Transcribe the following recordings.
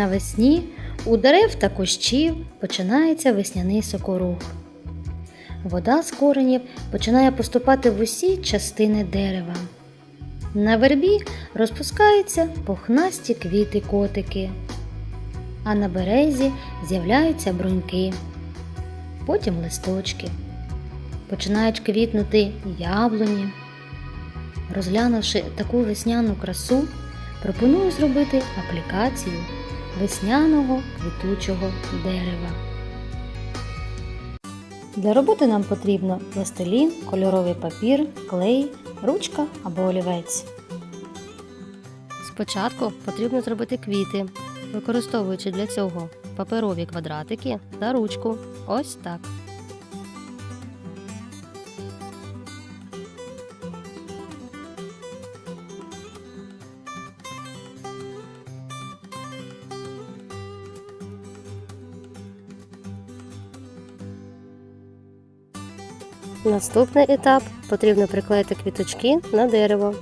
навесні у дерев та кущів починається весняний сокорух. Вода з коренів починає поступати в усі частини дерева. На вербі розпускаються пухнасті квіти котики, а на березі з'являються бруньки, потім листочки. Починають квітнути яблуні. Розглянувши таку весняну красу, пропоную зробити аплікацію весняного квітучого дерева. Для роботи нам потрібно пластилін, кольоровий папір, клей, ручка або олівець. Спочатку потрібно зробити квіти, використовуючи для цього паперові квадратики та ручку. Ось так. Наступний етап потрібно приклеїти квіточки на дерево.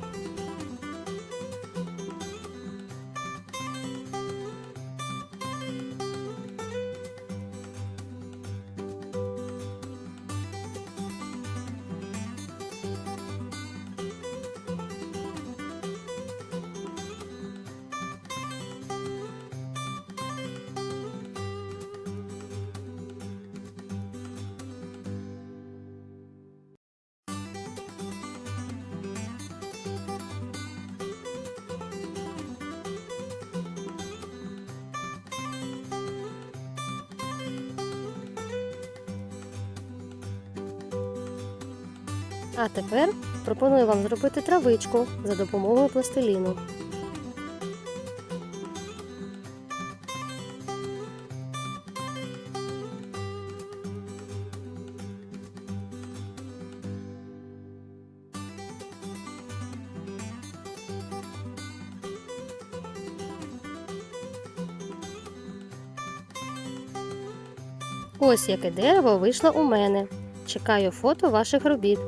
А тепер пропоную вам зробити травичку за допомогою пластиліну. Ось яке дерево вийшло у мене. Чекаю фото ваших робіт.